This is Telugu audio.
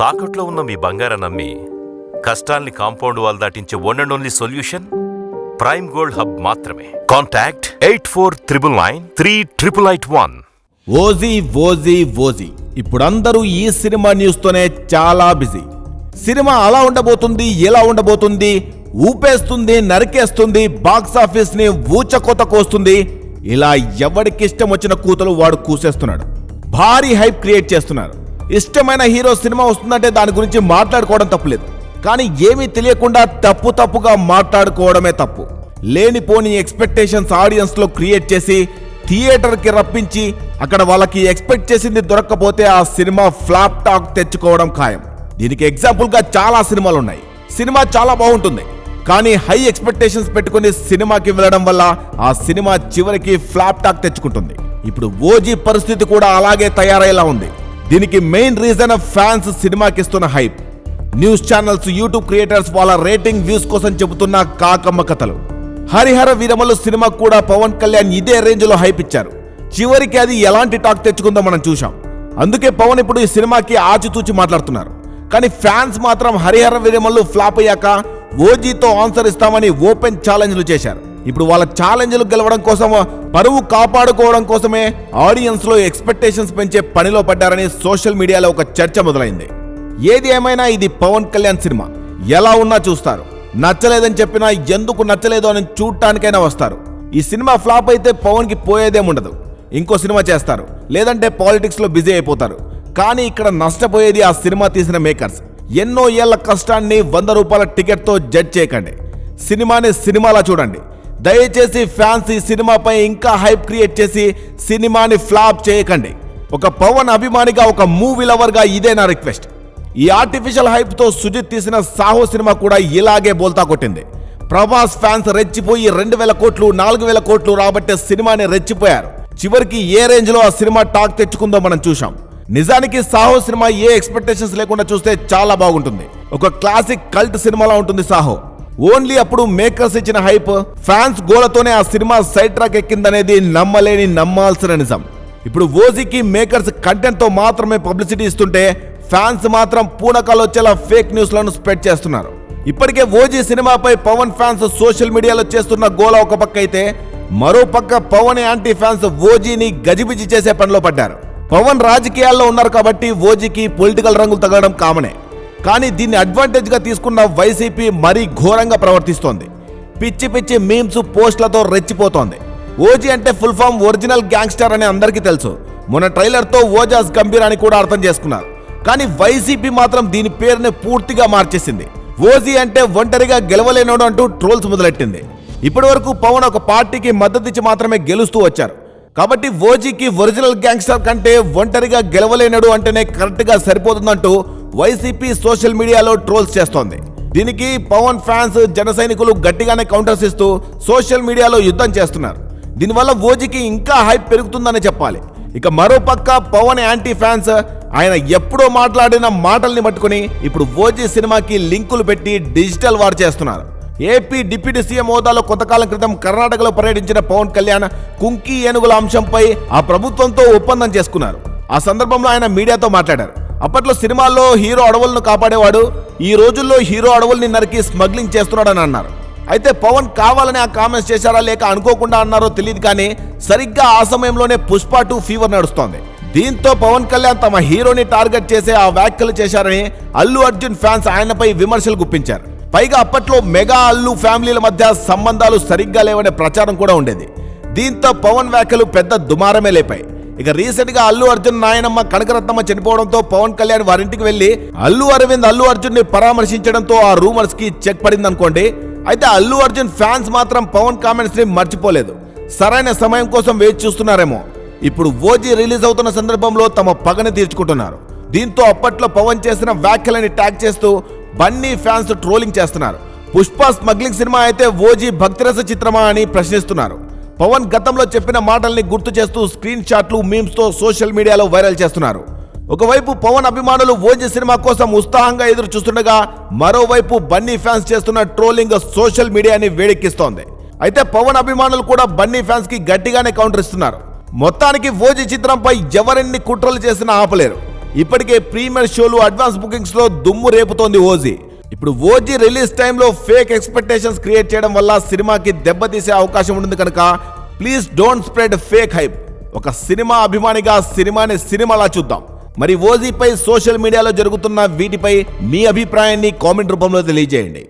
తాకట్లో ఉన్న మీ బంగారం నమ్మి కష్టాల్ని compound wall దాటించే one and only solution prime gold hub మాత్రమే. Contact eight four triple nine three triple eight one OG OG OG. ఇప్పుడందరూ ఈ సినిమా న్యూస్తోనే చాలా బిజీ. సినిమా అలా ఉండబోతుంది ఎలా ఉండబోతుంది ఊపేస్తుంది నరికేస్తుంది బాక్స్ ఆఫీస్ని ఊచకోత కోస్తుంది. ఇలా ఎవడికిష్టం వచ్చిన కూతలు వాడు కూసేస్తున్నాడు. భారీ హైప్ క్రియేట్ చేస్తున్నారు. ఇష్టమైన హీరో సినిమా వస్తుందంటే దాని గురించి మాట్లాడుకోవడం తప్పులేదు. కానీ ఏమీ తెలియకుండా తప్పు తప్పుగా మాట్లాడుకోవడమే తప్పు. లేనిపోని ఎక్స్పెక్టేషన్స్ ఆడియన్స్లో క్రియేట్ చేసి థియేటర్కి రప్పించి అక్కడ వాళ్ళకి ఎక్స్పెక్ట్ చేసింది దొరక్కపోతే ఆ సినిమా ఫ్లాప్ టాక్ తెచ్చుకోవడం ఖాయం. దీనికి ఎగ్జాంపుల్గా చాలా సినిమాలు ఉన్నాయి. సినిమా చాలా బాగుంటుంది. కానీ హై ఎక్స్పెక్టేషన్స్ పెట్టుకుని సినిమాకి వెళ్ళడం వల్ల ఆ సినిమా చివరికి ఫ్లాప్ టాక్ తెచ్చుకుంటుంది. ఇప్పుడు ఓజీ పరిస్థితి కూడా అలాగే తయారయ్యేలా ఉంది. దీనికి మెయిన్ రీజన్ ఫ్యాన్స్ సినిమాకి ఇస్తున్న hype news channels YouTube creators వాళ్ళ రేటింగ్ వ్యూస్ కోసం చెబుతున్న కాకమ్మ కథలు. హరిహర వీరమలు సినిమా కూడా పవన్ కళ్యాణ్ ఇదే రేంజ్లో హైప్ ఇచ్చారు. చివరికి అది ఎలాంటి టాక్ తెచ్చుకుందో మనం చూశాం. అందుకే పవన్ ఇప్పుడు ఈ సినిమాకి ఆచితూచి మాట్లాడుతున్నారు. కానీ ఫ్యాన్స్ మాత్రం హరిహర వీరమల్లు ఫ్లాప్ అయ్యాక ఓజీతో ఆన్సర్ ఇస్తామని ఓపెన్ ఛాలెంజ్లు చేశారు. ఇప్పుడు వాళ్ళ ఛాలెంజ్లు గెలవడం కోసం పరువు కాపాడుకోవడం కోసమే ఆడియన్స్లో ఎక్స్పెక్టేషన్స్ పెంచే పనిలో పడ్డారని సోషల్ మీడియాలో ఒక చర్చ మొదలైంది. ఏది ఏమైనా ఇది పవన్ కళ్యాణ్ సినిమా. ఎలా ఉన్నా చూస్తారు. నచ్చలేదని చెప్పినా ఎందుకు నచ్చలేదు అని చూడటానికైనా వస్తారు. ఈ సినిమా ఫ్లాప్ అయితే పవన్కి పోయేదేముండదు. ఇంకో సినిమా చేస్తారు. లేదంటే పాలిటిక్స్లో బిజీ అయిపోతారు. కానీ ఇక్కడ నష్టపోయేది ఆ సినిమా తీసిన మేకర్స్. ఎన్నో ఏళ్ళ కష్టాన్ని వంద రూపాయల టికెట్తో జడ్జ్ చేయకండి. సినిమాని సినిమాలా చూడండి. దయచేసి ఫ్యాన్స్ ఈ సినిమాపై ఇంకా హైప్ క్రియేట్ చేసి సినిమాని ఫ్లాప్ చేయకండి. ఒక పవన్ అభిమానిగా ఒక మూవీ లవర్గా ఇదే నా రిక్వెస్ట్. ఈ ఆర్టిఫిషియల్ హైప్తో సుజిత్ తీసిన సాహో సినిమా కూడా ఇలాగే బోల్తా కొట్టింది. ప్రభాస్ ఫ్యాన్స్ రెచ్చిపోయి రెండు వేల కోట్లు నాలుగు వేల కోట్లు రాబట్టే సినిమాని రెచ్చిపోయారు. చివరికి ఏ రేంజ్లో ఆ సినిమా టాక్ తెచ్చుకుందో మనం చూశాం. నిజానికి సాహో సినిమా ఏ ఎక్స్పెక్టేషన్స్ లేకుండా చూస్తే చాలా బాగుంటుంది. ఒక క్లాసిక్ కల్ట్ సినిమాలా ఉంటుంది సాహో. ఓన్లీ అప్పుడు మేకర్స్ ఇచ్చిన హైప్. ఫ్యాన్స్ గోలతోనే ఆ సినిమా సైడ్ ట్రాక్ ఎక్కిందనేది నమ్మలేని నమ్మాల్సిన నిజం. ఇప్పుడు ఓజీకి మేకర్స్ కంటెంట్తో మాత్రమే పబ్లిసిటీ ఇస్తుంటే ఫ్యాన్స్ మాత్రం పూనకాలు వచ్చేలా ఫేక్ న్యూస్లను స్ప్రెడ్ చేస్తున్నారు. ఇప్పటికే ఓజీ సినిమాపై పవన్ ఫ్యాన్స్ సోషల్ మీడియాలో చేస్తున్న గోల ఒక పక్క అయితే మరో పక్క పవన్ యాంటీ ఫ్యాన్స్ ఓజీని గజిబిజి చేసే పనిలో పడ్డారు. పవన్ రాజకీయాల్లో ఉన్నారు కాబట్టి ఓజీకి పొలిటికల్ రంగులు తగలడం కామనే. కానీ దీన్ని అడ్వాంటేజ్గా తీసుకున్న వైసీపీ మరీ ఘోరంగా ప్రవర్తిస్తోంది. పిచ్చి పిచ్చి మీమ్స్ పోస్టులతో రెచ్చిపోతోంది. ఓజీ అంటే ఫుల్ ఫామ్ ఒరిజినల్ గ్యాంగ్స్టర్ అని అందరికీ తెలుసు. మొన్న ట్రైలర్తో ఓజాస్ గంభీర్ అని కూడా అర్థం చేసుకున్నారు. కానీ వైసీపీ మాత్రం దీని పేరుని పూర్తిగా మార్చేసింది. ఓజీ అంటే ఒంటరిగా గెలవలేనోడు అంటూ ట్రోల్స్ మొదలెట్టింది. ఇప్పటి వరకు పవన్ ఒక పార్టీకి మద్దతు ఇచ్చి మాత్రమే గెలుస్తూ వచ్చారు. కాబట్టి ఓజీకి ఒరిజినల్ గ్యాంగ్స్టర్ కంటే ఒంటరిగా గెలవలేనడు అంటేనే కరెక్ట్గా సరిపోతుందంటూ వైసీపీ సోషల్ మీడియాలో ట్రోల్స్ చేస్తోంది. దీనికి పవన్ ఫ్యాన్స్ జన సైనికులు గట్టిగానే కౌంటర్స్ ఇస్తూ సోషల్ మీడియాలో యుద్ధం చేస్తున్నారు. దీనివల్ల ఓజీకి ఇంకా హైప్ పెరుగుతుందని చెప్పాలి. ఇక మరో పక్క పవన్ యాంటీ ఫ్యాన్స్ ఆయన ఎప్పుడో మాట్లాడిన మాటల్ని పట్టుకుని ఇప్పుడు ఓజీ సినిమాకి లింకులు పెట్టి డిజిటల్ వార్ చేస్తున్నారు. ఏపీ డిప్యూటీ సీఎం హోదాలో కొంతకాలం క్రితం కర్ణాటకలో పర్యటించిన పవన్ కళ్యాణ్ కుంకి ఏనుగుల అంశంపై ఆ ప్రభుత్వంతో ఒప్పందం చేసుకున్నారు. ఆ సందర్భంలో ఆయన మీడియాతో మాట్లాడారు. అప్పట్లో సినిమాల్లో హీరో అడవులను కాపాడేవాడు ఈ రోజుల్లో హీరో అడవుల్ని నరికి స్మగ్లింగ్ చేస్తున్నాడని అన్నారు. అయితే పవన్ కావాలని ఆ కామెంట్స్ చేశారా లేక అనుకోకుండా అన్నారో తెలియదు కానీ సరిగ్గా ఆ సమయంలోనే పుష్ప టూ ఫీవర్ నడుస్తోంది. దీంతో పవన్ కళ్యాణ్ తమ హీరోని టార్గెట్ చేసే ఆ వ్యాఖ్యలు చేశారని అల్లు అర్జున్ ఫ్యాన్స్ ఆయనపై విమర్శలు గుప్పించారు. పైగా అప్పట్లో మెగా అల్లు ఫ్యామిలీల మధ్య సంబంధాలు సరిగ్గా లేవనే ప్రచారం కూడా ఉండేది. దీంతో పవన్ వ్యాఖ్యలు పెద్ద దుమారమే లేపాయి. ఇక రీసెంట్గా అల్లు అర్జున్ నాయనమ్మ కనకరత్నమ్మ చనిపోవడంతో పవన్ కళ్యాణ్ వారింటికి వెళ్ళి అల్లు అరవింద్ అల్లు అర్జున్ని పరామర్శించడంతో ఆ రూమర్స్కి చెక్ పడింది అనుకోండి అయితే అల్లు అర్జున్ ఫ్యాన్స్ మాత్రం పవన్ కామెంట్స్ని మర్చిపోలేదు. సరైన సమయం కోసం వేచి చూస్తున్నారేమో. ఇప్పుడు ఓజీ రిలీజ్ అవుతున్న సందర్భంలో తమ పగని తీర్చుకుంటున్నారు. దీంతో అప్పట్లో పవన్ చేసిన వ్యాఖ్యలని ట్యాగ్ చేస్తూ బన్నీ ఫ్యాన్స్ ట్రోలింగ్ చేస్తున్నారు. పుష్ప స్మగ్లింగ్ సినిమా అయితే ఓజీ భక్తిరస చిత్రమా అని ప్రశ్నిస్తున్నారు. పవన్ గతంలో చెప్పిన మాటల్ని గుర్తు చేస్తూ స్క్రీన్ షాట్లు మీమ్స్తో సోషల్ మీడియాలో వైరల్ చేస్తున్నారు. ఒకవైపు పవన్ అభిమానులు ఓజీ సినిమా కోసం ఉత్సాహంగా ఎదురు చూస్తుండగా మరోవైపు బన్నీ ఫ్యాన్స్ చేస్తున్న ట్రోలింగ్ సోషల్ మీడియాని వేడెక్కిస్తోంది. అయితే పవన్ అభిమానులు కూడా బన్నీ ఫ్యాన్స్కి గట్టిగానే కౌంటర్ ఇస్తున్నారు. మొత్తానికి ఓజీ చిత్రంపై ఎవరెన్ని కుట్రలు చేసినా ఆపలేరు. ఇప్పటికే ప్రీమియర్ షోలు అడ్వాన్స్ బుకింగ్స్లో దుమ్ము రేపుతోంది ఓజీ. ఇప్పుడు ఓజీ రిలీజ్ టైంలో ఫేక్ ఎక్స్పెక్టేషన్స్ క్రియేట్ చేయడం వల్ల సినిమాకి దెబ్బతీసే అవకాశం ఉంటుంది కనుక please don't spread fake hype. ఒక సినిమా అభిమానిగా సినిమాని సినిమాలా చూద్దాం. మరి ఓజీపై సోషల్ మీడియాలో జరుగుతున్న వీటిపై మీ అభిప్రాయాన్ని కామెంట్ రూపంలో తెలియజేయండి.